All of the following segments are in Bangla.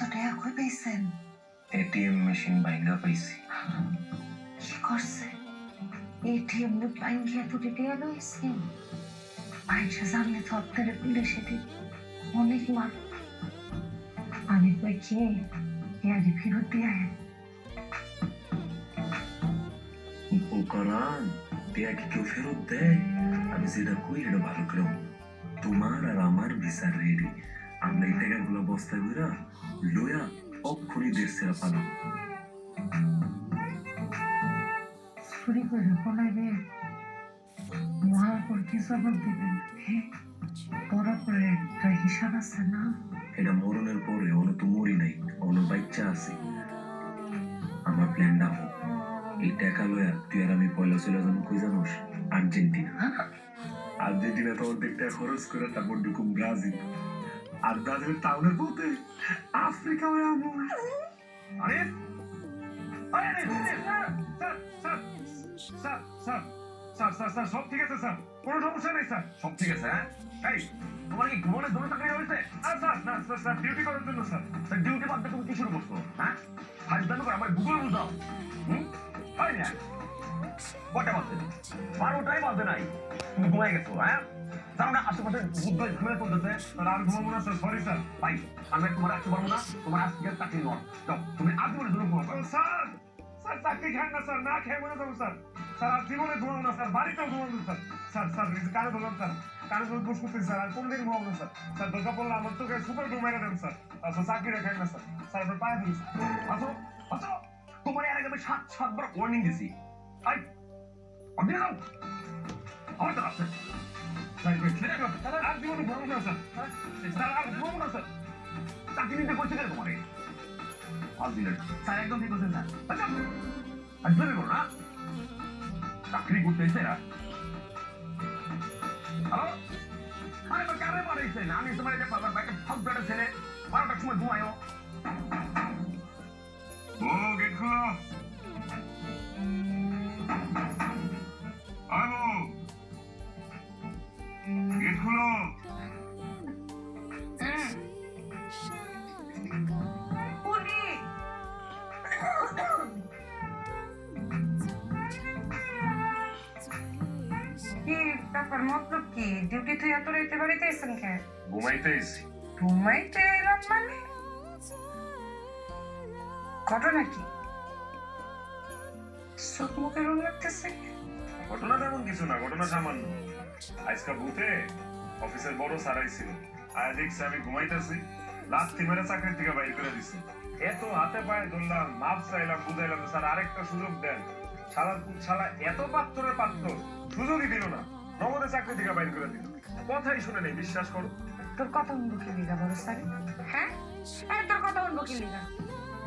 পাইছেন? এটিএম মেশিন ভাঙ্গা পাইছি। কি করছে? এটিএম বুথ ভাঙ্গিয়া তো টিয়া রয়েছে মানুষে জানলে তো আপনারা পুলিশে দিন অনেক আমি কই কি? ইয়ারি ফেরত দিয়ে করান কেউ ফেরত দেয়। আমি যেটা কই এটা ভালো করে তোমার আর আমার ভিসা রেডি। আমরা এই টাকাগুলো বস্তায় বুঝা লইয়া অক্ষণি দেশ ছেড়া পালাম। চুরি করে পলাইবে মরার কি জবাব দিবেন হ্যাঁ করে একটা হিসাব আছে না? এটা মরণের পরে অন্য তো মরি নাই অন্য বাচ্চা আছে। আমার প্ল্যানটা হোক এই টাকা লয়া তুই আর আমি পয়লা চলে যাব কই জানোস? আর্জেন্টিনা। আর্জেন্টিনা তো অর্ধেক টাকা খরচ করে তারপর ঢুকুম ব্রাজিল। আর ব্রাজিলের টাউনের পথে আফ্রিকা হয়ে আমু আরে আরে sir sir sir sir sir সব ঠিক আছে স্যার স্যার সব ঠিক আছে হ্যাঁ আর স্যার না স্যার ডিউটি স্যার ডিউটি তুমি কি শুরু করছ হ্যাঁ গুগল হুম হয় না বারোটাই বাজে নাই তুমি ঘুমাই গেছো হ্যাঁ না আশেপাশে যুদ্ধ ঘুরে চলতেছে স্যার আর ঘুমাবো না স্যার সরি স্যার ভাই আমি তোমার আসতে পারব না, তোমার আজকে চাকরি নয় তুমি আজ বলে ধরে ঘুমাবো স্যার স্যার চাকরি খান না স্যার না খেয়ে মরে যাব স্যার স্যার আর জীবনে ঘুমাবো না স্যার বাড়িতেও ঘুমাবো স্যার স্যার স্যার কানে ধরলাম স্যার কানে ধরে বস করতেছি স্যার আর কোনদিন ঘুমাবো না স্যার স্যার দরকার পড়লে আমার তোকে সুপার ঘুমাই দেন স্যার আচ্ছা চাকরি খান না স্যার আমি আমার তো আছে আর জীবনে না স্যার স্যার আর ঘুমাবো না স্যার চাকরি কেন তোমারে স্যার একদম ঠিক বলছেন স্যার আচ্ছা আজ ধরে করো না চাকরি করতে এসে আমি তোমার এটা বারোটার সময় ঘুমায়ও ব্যাপার মতলব কি? ডিউটি তুই এত রাইতে বাড়িতে এসেন কে? ঘুমাইতে ঘুমাইতে এলাম মানে? ঘটনা কি? চোখ মুখে রুম লাগতেছে ঘটনা তেমন কিছু না ঘটনা সামান্য। আজকা অফিসের বড় সারাই ছিল দেখছি আমি ঘুমাইতেছি লাস্ট মেরে চাকরির থেকে বাইর করে দিছি। এত হাতে পায়ে ধরলাম মাপ চাইলাম বুঝাইলাম স্যার আরেকটা সুযোগ দেন। শালা এত পাত্তরের পাত্র সুযোগই দিল না। নগদে চাকরি থেকে বাইর করে দিল। কথাই শুনে নেই, বিশ্বাস করো। তোর কথা শুনব কি লিগা হ্যাঁ? আরে তোর কথা শুনব কি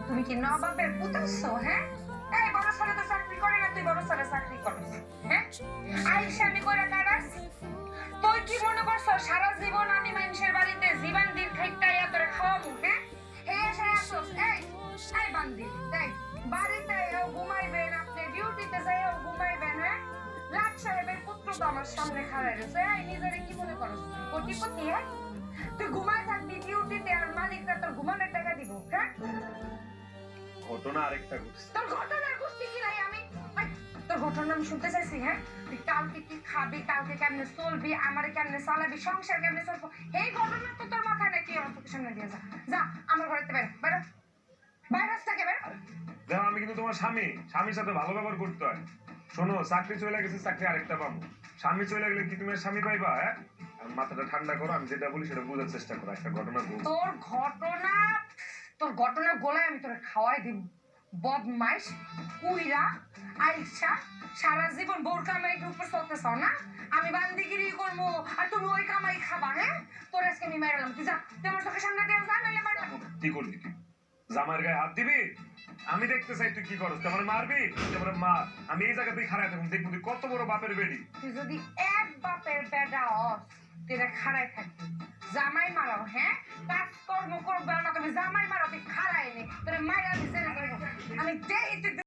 তুমি কি নবাবের পুতাচ্ছ হ্যাঁ? এই বড় সালে তো চাকরি করে না, তুই বড় সালে চাকরি করিস হ্যাঁ? আইসা আমি করে কারাস তুই কি মনে করছ, সারা জীবন আমি মানুষের সাহেবের আমার সামনে খাড়াই রয়েছে। এই নিজেরে কি মনে করস কোটিপতি হ্যাঁ? তুই ঘুমায় থাকবি ডিউটিতে আর মালিকরা তোর ঘুমানোর টাকা দিব হ্যাঁ? ঘটনা আরেকটা ঘটছে। তোর ঘটনার গোষ্ঠী কি নাই আমি? তোর ঘটনা আমি শুনতে চাইছি হ্যাঁ? তুই কালকে কি খাবি কালকে কেমনে চলবি আমার কেমনে চালাবি সংসার কেমনে চলবো? এই ঘটনা তো তোর মাথায় নাকি আমার চোখের সামনে দিয়ে যা যা আমার ঘরেতে বের বেরো বাইরে থেকে বের দেখো আমি কিন্তু তোমার স্বামী। স্বামীর সাথে ভালো ব্যবহার করতে হয়। শোনো চাকরি চলে গেছে চাকরি আরেকটা পাবো। স্বামী চলে গেলে কি তুমি স্বামী পাইবা হ্যাঁ? মাথাটা ঠান্ডা করো আমি যেটা বলি সেটা বোঝার চেষ্টা করো একটা ঘটনা তোর ঘটনা তোর ঘটনা গোলায় আমি তোরে খাওয়াই দিব। বদমাইশ কুইরা আইসা সারা জীবন বোর কামাইকে উপর চাও না? আমি বান্দিগিরি করব আর তুমি ওই কামাই খাবা হ্যাঁ? তোর আজকে আমি মেরালাম তুই যা তুই আমার চোখের সামনে দিয়ে যা নাহলে কি করবি তুই? জামার গায়ে হাত দিবি? আমি দেখতে চাই তুই কি করস। তুই আমার মারবি? তুই আমার মা আমি এই জায়গাতেই খারাপ থাকুন দেখব তুই কত বড় বাপের বেডি। তুই যদি এক বাপের বেডা হস, তুই খাড়াই থাকবি। জামাই মারাও হ্যাঁ? কাজকর্ম করবে না তুমি জামাই মারাও, তুই খারাই নে। তোর আমি আমি দেই, তুই